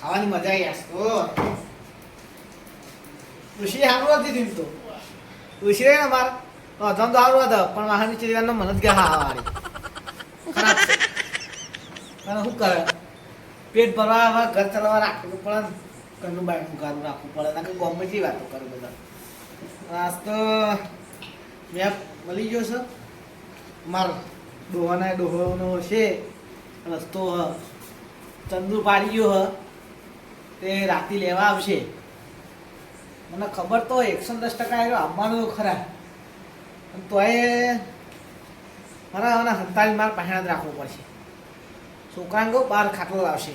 ખાવાની મજા આવી આજ ઋષિ સારું નથી દીધું તો. ઋષિ ને માર અધમ તો સારું હતો, પણ વાહનની ચીરવાનો મન જ કે હા અને શું કરે? પેટ ભરવા, હવે ઘર ચલાવવા રાખવું પડે ઘરનું બાયણું ઘર રાખવું પડે, ના કે ગમે જેવી વાતો કરે બધા. આજ તો મેં મળી ગયો છે. મારો ડોહાના ડોહોનો છે. રસ્તો હ ચંદુ પાડી ગયો હ, તે રાતી લેવા આવશે. મને ખબર તો એકસો દસ ટકા આવ્યો આવવાનું ખરા. પણ તોય મારા મને હંતાળી માર પહેણા જ રાખવું પડશે. છોકરાને કહું બહાર ખાટલો લાવશે.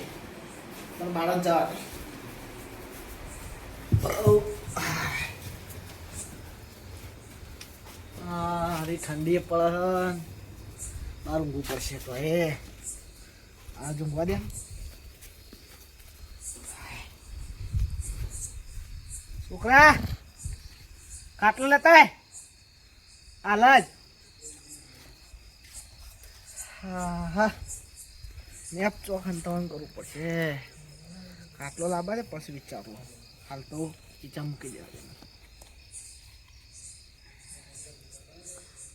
પણ બાળક જવા દે. હરી ઠંડી પડે. બહાર ઊંઘવું પડશે તો એ આ ઊંઘવા દે છોકરા, ખાટલો લેતા આય. હાલ જ હા હા. મેપ ચોખન તવન કરવું પડશે. ખાટલો લાવવા દે પછી વિચારવું. હાલ તો ખીચા મૂકી દેવા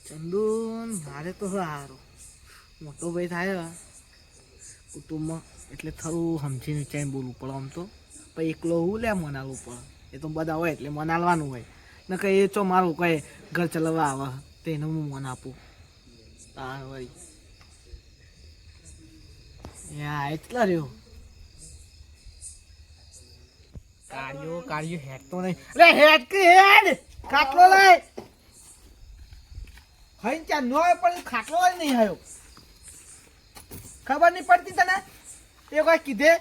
ચંદુ મારે તો હારું. મોટો ભાઈ થાય કુટુંબમાં. એટલે થોડું સમજીને ચાઈ બોલવું પડે આમ તો પછી એકલો હું લે મનાલવું પડે એ તો બધા હોય, એટલે મનાલવાનું હોય. ને કઈ એ ચો મારું કઈ ઘર ચલાવવા આવે, તો એને હું મન આપું. તાણ વળી યા, એટલા રહ્યો. કાર્યો કાર્યો હેડ તો નહીં. અરે હેડ કે હેડ! ખાટલો લઈ. ખાઈને ત્યાં નો આવ્યો પણ ખાટલો જ નહીં આવ્યો. ખબર નહીં પડતી તને? એ કોઈ કીધે?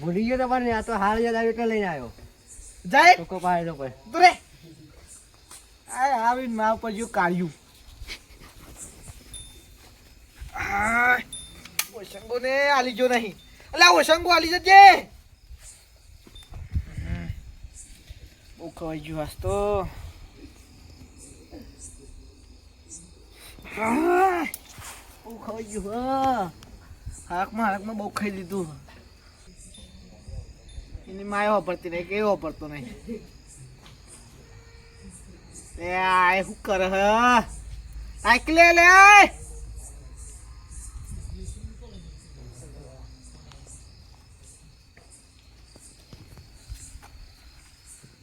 ભૂલી ગયો તમારે આ તો હાલ યાદ આવ્યો એટલે લઈને આવ્યો. જાય. ટોકો પાડે તો પર તું રે આ આવીને મારા ઉપર જો કાઢ્યું. ઓશંગો ને આલી જો નહીં. અલા ઓશંગો આલી જજે. બહુ ખવાઈ ગયું આજ તો. બહુ ખવાઈ ગયું હા. હાકમાં હાકમાં બહુ ખાઈ લીધું. એની માય વાપરતી નહીં કે એ વાપરતો નહીં. એ આય શું કરે હ? આકલે લે!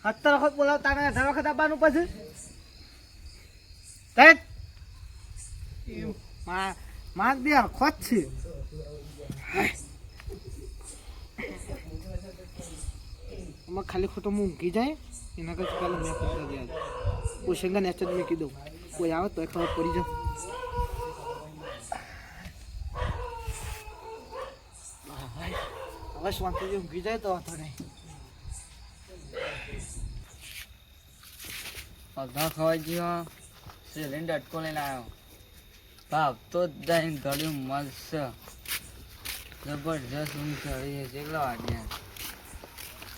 સત્તર વખત બોલાવતા ને અઢાર વખત આપવાનું પછી? તેજ દે માં બે છે. ખાલી ખોટો મૂકી જાય, એના કરતા પહેલાં મેં કરતા ગયા ઓશંગા નેચર મેં કીધું. કોઈ આવે તો ખબર પડી જાઉં હવે શાંતિથી ઊંઘી જાય તો વાંધો નહીં. અડધા ખવાઈ ગયો સિલિન્ડર અટકો લઈને આવ્યો. ભાવ તો જઈને ગળ્યું મસ્ત. જબરજસ્ત ઊંઘ ચડી છે. કેટલા વાગ્યા?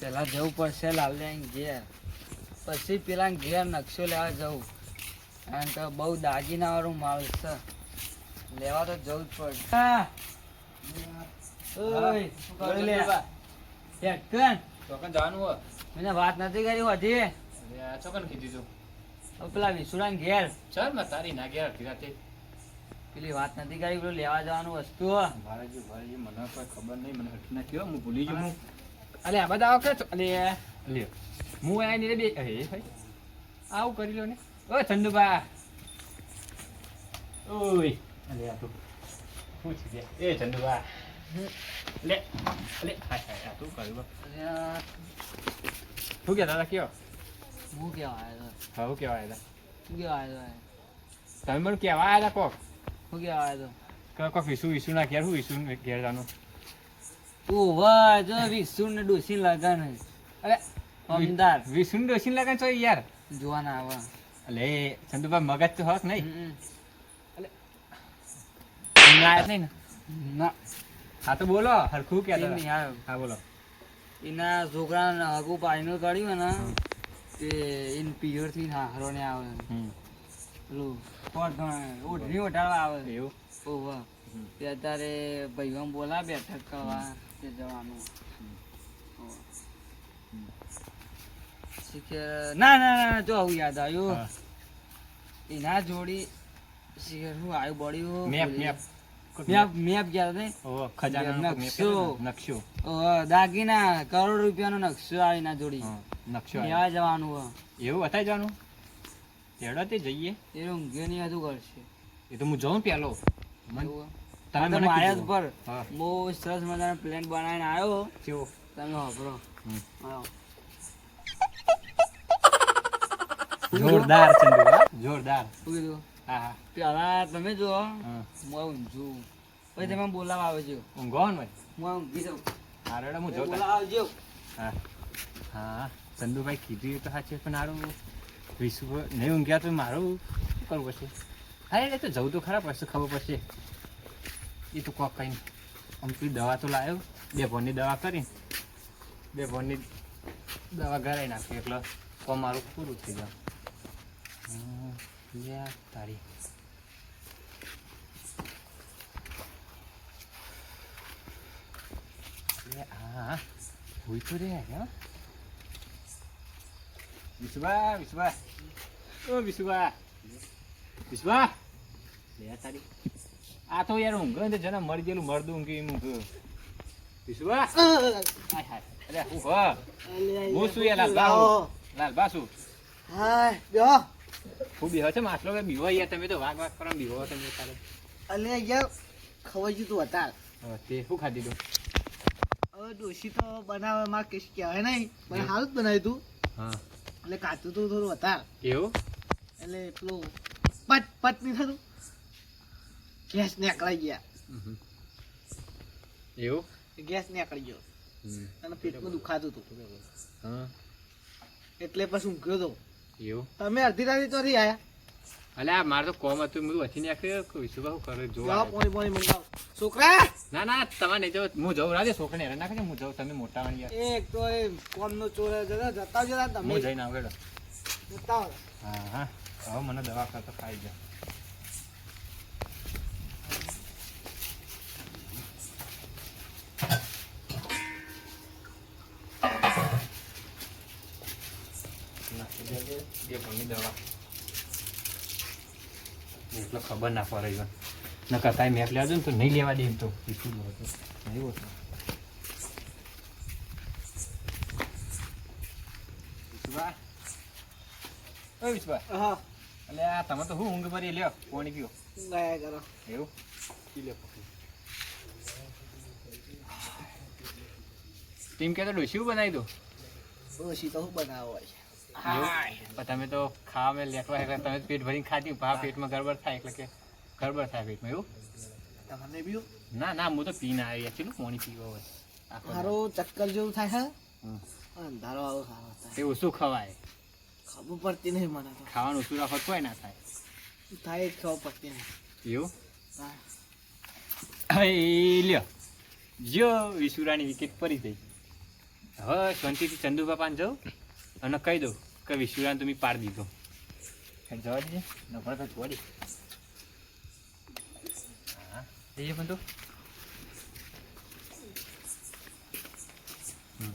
પહેલાં જવું પડશે લાવલે ઘેર. પછી પેલા ઘેર નકશો લેવા જવું. કારણ કે બહુ દાગીના વાળું માલ છે. લેવા તો જવું જ પડશે. મને વાત નથી કરી હોતી. ચોકન કીધું તું. પેલા વિસુરાન ઘેર. ચાલમાં તારી ના ગયા રાતે. પેલી વાત નથી કરી પેલું લેવા જવાનું વસ્તુ. ભારેજી ભારેજી મને કોઈ ખબર નહીં મને હટી ના કયો હું ભૂલી ગયો અલે આ બધા આવો કે અલે. લ્યો હું આ નીરે બે અરે ભાઈ. આવું કરી લો ને. ઓ ચંદુબા ઓય. અલે આ તો શું છે એ ચંદુબા લે લે હાય હાય આ તું કર્યું બા. શું કે દાદા કયો? હું કેવા આવ્યો? હા હું કહેવા આવ્યો શું કેવા આવ્યો? તમે મને કેવા આવ્યા કોક? શું કેવા આવ્યો કોક વિસુ વિસુ ના ઘેર હું વિસુ ઘેર જાનું? ઊભા જો ને ડોસી લગન. હે. અરે અમદાર. વિસુ ને ડોસીને લગન છો યાર. જોવાના અલે મગજ તો હોત નહીં. હમ, ના નહીં ના? હા તો બોલો હરખું કે નહીં હા બોલો. એના છોકરાને હગું પાણીનું કાઢ્યું ને તે એને પિયરથી હારો ને આવે પેલું ઓઢણી ઓઢાડવા આવે. એવું? ઓવા તે અત્યારે ભાઈઓ બોલા બેઠક કરવા. તે જવાનું. શીખે- ના ના ના જો આવું યાદ આવ્યું. એના જોડી શીખે શું આવ્યું બળ્યું? Map map. મેપ મેપ ગયા ને? ઓ નકશો. નકશો. દાગીના કરોડ રૂપિયાનો નકશો આવે એના જોડી. નકશો. ત્યાં જવાનું એવું બતાવી જવાનું? તેડો તે જઈએ. એ ઊંઘ્યો નહીં હતું કરશે. એ તો હું જાઉં પેલો. મન-. તમે મને આયા પર. હા. બહુ સરસ મજાનો પ્લેન બનાવીને આવ્યો કેવો? તમે વાપરો. જોરદાર ચંદુ જોરદાર. શું કીધું? હા હા. પેલા તમે જો હા. હું ઊંઘું પછી તમે બોલાવા આવજો. ઊંઘો ને ભાઈ? હું ઊંઘી જાઉં હારે હેડો હું જોતા. બોલાવા આવજો. હા. હા. ચંદુભાઈ કીધું એ તો સાચે પણ હારું. વિશ્વ નહીં ઊંઘ્યા તો મારું શું કરવું પડશે હા એટલે તો જવું તો ખરા પડશે ખબર પડશે. એ તો કોક કઈ આમ પેલી દવા તો લાવ્યો બે ભોનની દવા કરી બે ભોનની દવા ઘરાઈ નાખી એટલે તો મારું પૂરું થઈ જાય હમ, લે આ તારી લે હા હોય તો રે હા વિશ્વા વિશ્વા ઓ વિશ્વા વિશ્વા લે આ તારી આ તો યાર ઊંઘ ને જને મરી ગયેલું મરદું ઊંઘી એમ ઊંઘ. વિશ્વા અરે હું હ? હું શું યાર લાલબા હું લાલબા શું હાય બેહો. હું બીવો છે માસલો કે બીવો યાર? તમે તો વાગ વાગ કરો બીવો તમે તારે. અલે યાર ખવાઈ ગયું તું હતા તે શું ખાધી તું? હવે ડોશી તો બનાવે માં કશ કહેવાય નહીં મને હાલ જ બનાવ્યું તું. હા. એટલે કાચું તું થોડું હતા એવું? એટલે પેલું પટ પટ નહીં થતું ગેસ નીકળી ગયા. એવું? ગેસ નીકળી ગયો. અને પેટમાં દુખાતું હતું હા. એટલે પછી ઊંઘ્યો તો. એવું? તમે અડધી રાતે તો રહી આયા? અલે આ મારે તો કોમ હતું. બધું વચ્ચે નાખ્યું કે કરે જો જોવા પોણી પોણી મંગાવો. છોકરા! ના ના તમારે નહીં જાવ હું જઉં. રાજે છોકરાને હેરાન નાખે હું જાઉં. તમે મોટા વાણી એક તો એ કોમનો ચોર જતા જતા તમે. હું જઈને આવેલો જતા હા હા. હવે મને દવા કરતો ખાઈ જાય દવા. એટલે ખબર ના પડે ઈવન. નકર કાંઈ મેપ લેવા ને તો નહીં લેવા દે એમ તો. નહીં હોતું હા. એટલે આ તમે તો શું ઊંઘ ભરી લ્યો કોણી પીઓ ગયા કરો. એવું? પી લે ટીમ કે તો ડોસી બનાવી દો? ડોસી તો શું બનાવો હોય તમે તો ખાવા મેં લેખવા એટલે તમે પેટ ભરીને ખાધી. પા પેટમાં ગરબડ થાય એટલે કે ગરબડ થાય પેટમાં એવું? તમને બી ના ના હું તો પીને આવી એકચુઅલી પાણી પીવો હોય. મારો ચક્કર જેવું થાય છે. અંધારો આવો સારો થાય. તે ઓછું ખવાય? ખબર પડતી નહીં મને તો. ખાવાનું ઓછું રાખો કોઈ ના થાય. થાય જ ખબર પડતી નહીં. એવું? હા. લ્યો. જો વિશુરાની વિકેટ પડી ગઈ. હવે શાંતિથી ચંદુ બાપાને જાઉં. અને કહી દઉં કે વિશુરાને તમે પાર દીધો. જવા દીજે. નફળ તો છોડી હા. જઈએ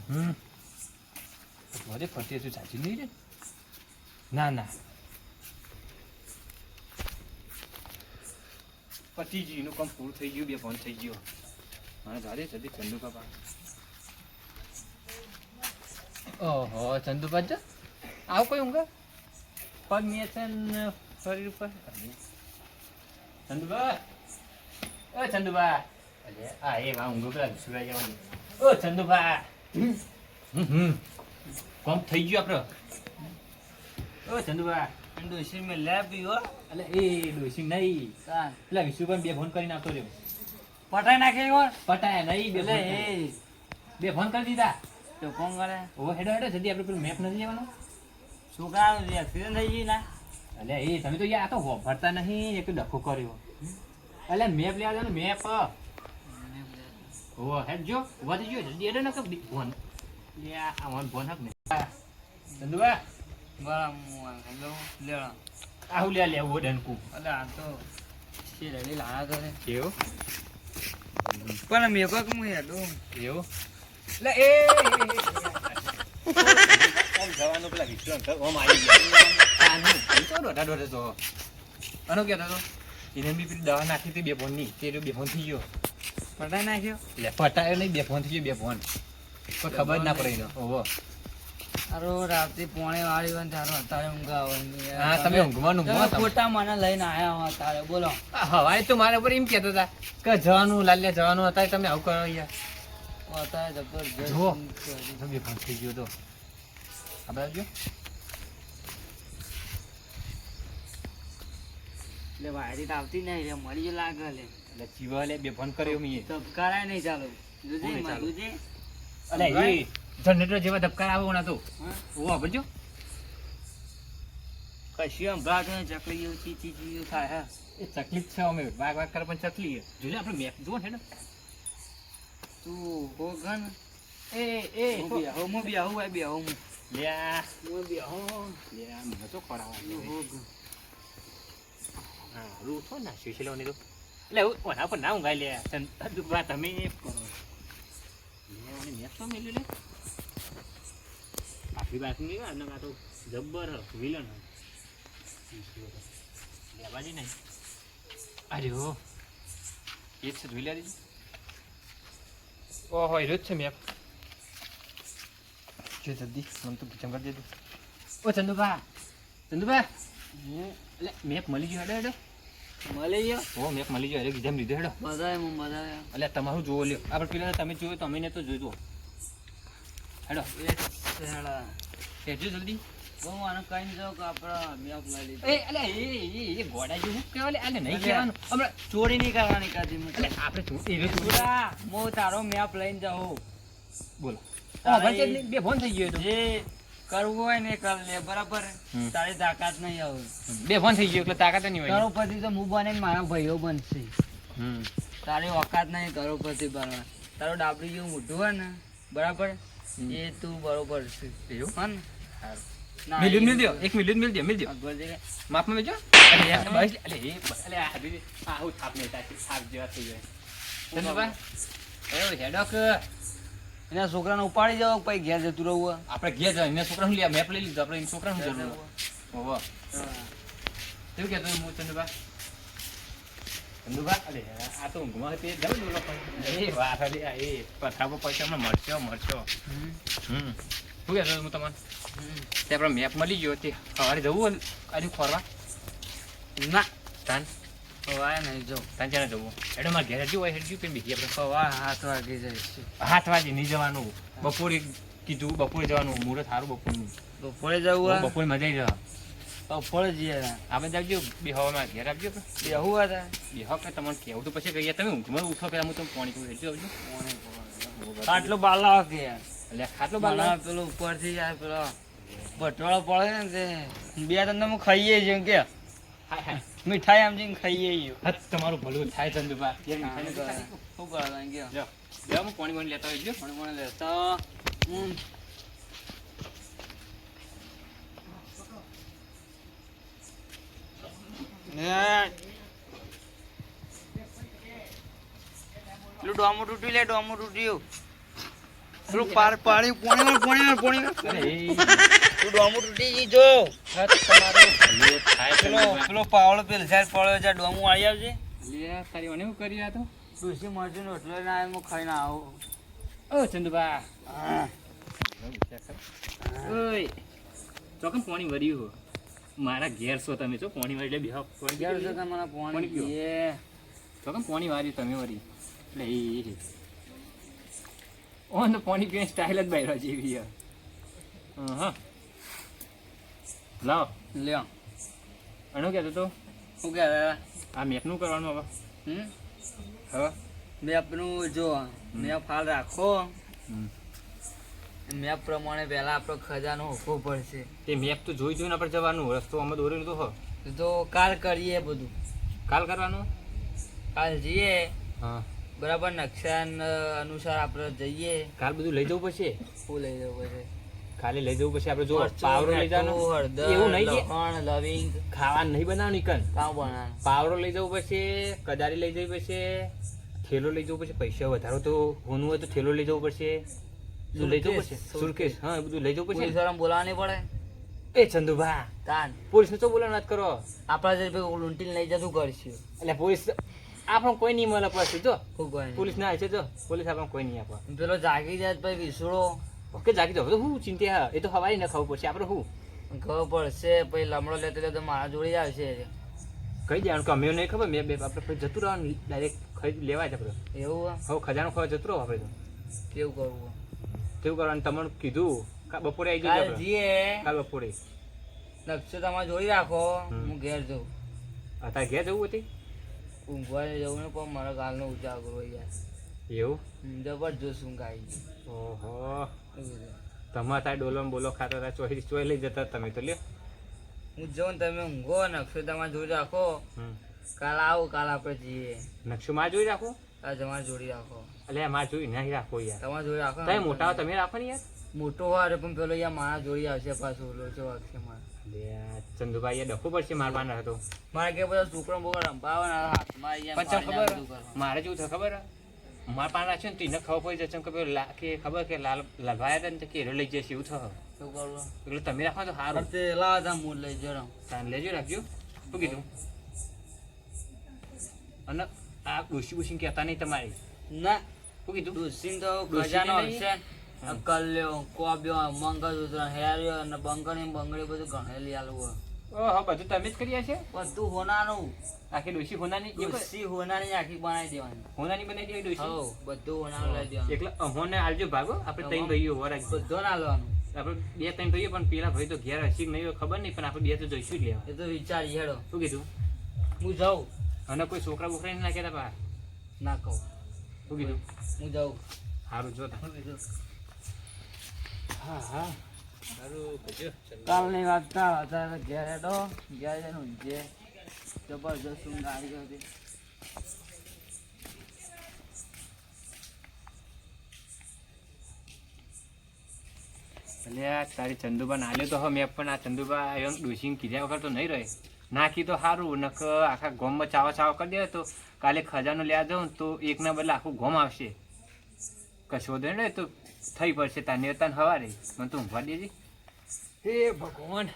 હમ. વધે ફરતી તું સાચી નહીં રે ના ના. પતિજીનું કામ પૂરું થઈ ગયું, બે ફોન થઈ ગયો. હા જાદે જલ્દી ચંદુ બાપા ઓહો ચંદુભાઈ જો આવું કોઈ ઊંઘા. પગ મેં છે ને શરીર ઉપર. ચંદુભાઈ ઓ ચંદુભાઈ અરે આ એ વા ઊંઘો પેલા સુરાઈ જવાની ઓ ચંદુભાઈ હમ કોમ થઈ ગયું આપણો ઓ ચંદુભાઈ ડોશી મેં લેબી પીવો અલે એ ડોસી નહીં. પેલા વિશુભાઈ બે ફોન કરી આપતો રહ્યો. પટાઈ નાખે પટાયા નહીં એટલે. બે ફોન કરી દીધા. તો કોણ કરે? ઓ હેડો હેડો જલ્દી આપણે પેલું મેપ નથી જવાનું છોકરાનું એક્સિડન્ટ થઈ ગયું ના. એટલે એ તમે તો યાર આ તો હોભરતા નહીં એક ડખો કર્યો. એટલે મેપ લેવા દો ને મેપ ઓ હેડ જો વધી ગયો જલ્દી હેડો ને કે ફોન. લે આ મન ફોન હક ને. ચંદુબા બરાબર હેલો લેવા. આહુ લે લે ઓ ડનકુ એટલે આ તો શેરડી લાયા કરે. કેવું? પણ મેં કોક હું હેડું. એવું એટલે એ એ, જવાનું પેલા વિક્રમ ઘર ઓમ આવી ગયા. આનું તો દોઢા દોઢે તો એને બી પેલી દવા નાખી હતી બે ફોનની તે બે ફોન થઈ ગયો. પટાઈ નાખ્યો? એટલે પટાયો નહીં બે ફોન થઈ ગયો બે ફોન. કોઈ ખબર ના પડે એનો. ઓહો. તારો રાતે પોણે વાળી હોય તારો અત્યારે ઊંઘ આવે હા તમે ઊંઘવાનું તમે ઊંઘો તમે. ખોટા મને લઈને આયા હો તારે બોલો. હવાય તો મારા ઉપર એમ કહેતા હતા કે જવાનું લાલ્યા જવાનું હતા તમે આવું કરો યાર અત્યારે જબરજસ્ત. ઊંઘ કરી. તો બે ફોન થઈ ગયો તો આ બાજુ એટલે વાયરી તો આવતી નહીં એટલે મળી લાગે લે એટલે જીવા લે બે ફોન કર્યો મેં નહીં ચાલુ જોજે હું નહીં અલે એ જનરેટર જેવા ધબકાર આવે ના તો હા? ઓ આપજો કશું સંભળાતું નહીં, ચકલી ચી ચી ચી થાય હા એ તકલીફ છે અમે વાગ વાગ કરે પણ ચકલી જોજે આપણે મેપ જુઓ છે ને તું હો ગન એ એ હું બી આવું હું બી આવું ભાઈ બી આવું હું. લ્યા. હું બી આવું. લ્યા મને તો ખોરાવા તું હો રૂ તો ના શીશી લેવાની તો એટલે હું ઓના પર ના ઊંઘાઈ લે. તન દુબા તમે એ કરો. મેં મેપ તો મેલ્યું લે. આખી બાત નહીં આ ના તો જબ્બર વિલન લેવાની નહીં અરે હો. એ જ છે જોઈ લે દીધી. ઓહો એ જ છે મેપ જો જલ્દી મને તો ભીચમ કરી દીધું ઓ ચંદુભા ચંદુભા એટલે મેપ મળી ગયો હેડો હેડો મળી ગયો ઓ મેપ મળી ગયો હેડો જેમ લીધો હેડો આવે મજા આવે એટલે તમારું જોવો લ્યો આપણે પેલા તમે જોયો તો અમે ને તો જોજો હેડો. હેડજો જલ્દી બહુ આને કહીને જાઉં કે આપણા મેપ લઈ લીધો. એ એટલે એ એ એ ગોડા જેવું કહેવાય? લે નહીં કહેવાનું. હમણાં ચોરી નહીં કરવાની કાજી એટલે આપણે જો એ રીતે પૂરા તારો મેપ લઈને જાઉં. બોલો. તારે ઓ ભાઈ કેટલી બે ફોન થઈ ગયો તો. જે કરવું હોય ને એ કર લે બરાબર? તારી તાકાત નહીં આવે. બે ફોન થઈ ગયો એટલે તાકાત નહીં હોય. કરોડપતિ તો હું બને મારા ભાઈઓ બનશે. તારી ઓકાત નહીં કરોડપતિ બનવા. તારો ડાબડી જેવું મોઢું હોય ને બરાબર? એ તું બરોબર છે. એવું? હા ને? સારું. ના, મિલ દો એક મિલ મિલ દો મિલ દો માપમાં મેજો અરે યાર બસ અલે એ અલે આ દીદી આ હું થાપ નહીં થાપ થાપ જેવા થઈ જાય ચંદુભા એ હેડોક એના છોકરાને ઉપાડી જાવ પછી ઘેર જતું રહું આપણે ઘેર જવા એના છોકરા હું લે મેપ લઈ લીધો આપણે એના છોકરા હું જરૂર એવું કહેતો હું ચંદુભા ચંદુભા અરે આ તો ઊંઘમાં હતી જવું એ વાત અરે એ પથરા પર પૈસા મળશો મળશો હમ શું કહેતો હું તમને તે આપણે મેપ મળી ગયો તે. સવારે જવું આજે ખોરવા ના. તાન. ખવાય નહીં જો તાન ચાલે જવું. એટલે મારે ઘેર હજુ હોય હજુ પેલી બીજી આપણે. ખવા હાથ વાગે જાય હાથ વાગે નહીં જવાનું. બપોરે કીધું બપોરે જવાનું. મુહૂર્ત સારું બપોરનું. બપોરે જવું બપોરે મજા જાય. બપોરે જઈએ. આપણે જાવજો બે હવામાં ઘેર આપજો બે બેહું હતા બે હવા કે તમને કેવું તો પછી કહીએ. તમે ઊંઘમાં ઉઠો કે હું તમને પાણી હેડજો આવજો. આટલો બાલા કે યાર એટલે ખાટલો મને પેલો ઉપરથી યાર પેલો ભટવાળો પડે ને તે બે તમને તો હું ખાઈએ છીએ કે. મીઠાઈ આમ જઈને ખાઈએ છીએ. તમારું ભલું થાય શું કરે કે હું પાણી પાણી લેતા આવજો પણ મને લેતા. પેલું ડોમું તૂટ્યું લે ડોમો તૂટ્યું પેલું પાર પાણી પોણી પોણી પોણી તું ડોમું તૂટી ગઈ જો. પેલો પેલો પાવડો પેલ સાઈડ પાવળો છે ડોમું આવી આવજે. લે તારી મને શું કરી આ તો? ડુસી મરચું નો એટલો ના આવે હું ખાઈને આવું. ઓ ચંદુબા હા. ઓય. ચોકમ પોણી વર્યું હો? મારા ઘેર છો તમે છો પોણી વાળી બે પાણી ક્યારે છે તમારા પોણી પાણી પીવો. પોણી વાર્યું તમે વરી એટલે એ એ. ઓન પોની પાણી પીવાની સ્ટાઇલ જ બહાર જેવી હા લાવ. લ્યો. અણુ કહેતો તો શું કહે આ મેપનું કરવાનું હવે. હમ? હવે? મેપનું જો મેપ હાલ રાખો. મેપ પ્રમાણે પહેલા આપણો ખજાનો હોખવો પડશે. તે મેપ તો જોઈ જોઈને આપણે જવાનું રસ્તો અમે દોરેલું તો હો. તો કાલ કરીએ બધું. કાલ કરવાનું? કાલ જઈએ. હા. બરાબર નકશા અનુસાર આપણે જઈએ. કાલ બધું લઈ જવું પડશે? શું લઈ જવું પડશે. ખાલી લઈ જવું પછી આપણે જો પાવરો લઈ જવાનો? એવું નહીં કે લસણ, લવિંગ. ખાવાનું નહીં બનાવવાનું કન કાં બનાવવાનું પાવરો લઈ જવું પડશે કદારી લઈ જવી પડશે થેલો લઈ જવું પડશે પૈસા વધારો તો હોનું હોય તો થેલો લઈ જવું પડશે. બધું લઈ જવું પડશે? સુરકેશ. હા બધું લઈ જવું પોલીસ પડશે વાળાને બોલાવવાની પડે? એ ચંદુભા તાન. પોલીસ ને તો બોલાવ કરો. આપણા જે લઈ જતું કરશું એટલે પોલીસ આપણને કોઈ નહીં મળે પછી જો. પોલીસ ના છે જો. પોલીસ આપણને કોઈ નહીં આપે પેલો જાગી જાય ભાઈ વિસુડો ઓકે જાગી જાવ તો હું ચિંતા એ તો હવાઈ ન ખાવું પડશે. આપણે શું ખબર પડશે પછી લમડો લેતો લેતો મારા જોડે આવશે. કહી દેવાનું કે અમે નહીં ખબર? મેં બે આપણે પછી જતું રહેવાનું ડાયરેક્ટ ખરીદ લેવાય છે આપણે. એવું? હવે ખજાનો ખોવા જતું રહો આપણે તો. કેવું કરવું? કેવું કરવાનું? તમને કીધું. બપોરે આવી જાય જજો જઈએ. કાલ બપોરે. નકશો તમારે જોડી રાખો. હું ઘેર જઉં. અત્યારે ઘેર જવું હતી? ઊંઘવા જવું ને પણ મારા ગાલનો ઉજાગરો યાર. એવું? જબરજસ્ત ઊંઘ આવી. ઓહો. તમારે ત્યાં ડોલો બોલો ખાતા હતા ચોઈ ચોઈ લઈ જતા તમે તો લ્યો. હું જાઉં તમે ઊંઘો નકશો તમારે જોઈ રાખો. કાલ આવો કાલ આપણે જઈએ. નકશો માં જોઈ રાખો? તમારે જોડી રાખો. એટલે માં જોઈ નહીં રાખો યાર. તમારે જોઈ રાખો તમે મોટા તમે રાખો ને યાર. મોટો હારે પણ પેલો યા મારા જોડી આવશે પાછો ઓલો છે વાગશે મારે. ચંદુભાઈ ડખો પડશે માર હતો. મારે કે બધા છોકરો બોકરો રંભાવાના હાથમાં પણ ખબર. મારે જેવું થાય ખબર? માર પાન રાખ્યો ને તીને ખબર પડી જશે કે લા- કે ખબર કે લાલ લલવાયા હતા ને તો કેરો લઈ જશે એવું થશે એટલે તમે રાખો તો સારું. તે લાવ તા મૂળ લઈ જરો. તાન લેજો રાખજો. શું કીધું? અને આ ડોસી બુસી કહેતા નહીં તમારી. ના. શું કીધું? ડોસીન તો ગજાનો ખજાનો હશે. કલ્યો કોબ્યો મંગળસૂત્ર હેર્યો અને બંગડી બંગડી બધું ગણેલી આલું ઓહો બધું તમે જ કરીએ છે? બધું હોનાનું. આખી ડોસી હોનાની ડોસી હોનાની આખી બનાવી દેવાની. હોનાની બનાવી દેવી ડોસી બધું હોનાનું લઈ દેવાનું. એકલા અમોને આલજો ભાગો આપણે ત્રણ ભાઈઓ હોવા બધો ના લેવાનું. આપણે બે ત્રણ ભાઈઓ પણ પેલા ભાઈ તો ઘેર હસી નહીં ખબર નહીં પણ આપણે બે તો જઈશું જ લેવા. એ તો વિચાર હેડો. શું કીધું? હું જાઉં. અને કોઈ છોકરા બોકરા નહીં નાખ્યા તા બહાર ના કહું. શું કીધું? હું જાઉં. સારું જોતા હા હા કાલની વાત કાલ હતા ઘેર હેડો, ઘેર જઈને ઊંઘીએ જબરજસ્ત ઊંઘ આવી ગઈ હતી. એટલે તારી ચંદુબા નાલ્યો તો હવે મેં પણ આ ચંદુબા એમ ડોસીને કીધા વગર તો નહીં રહે. નાખી તો સારું નક આખા ગોમમાં ચાવા ચાવા કરી દે તો કાલે ખજાનો લેવા જાઉં તો એકના બદલે આખું ગોમ આવશે. કશો દે તો થઈ પડશે તાને તાન હવારે. મને તું ઊંઘવા દેજે. હે ભગવાન.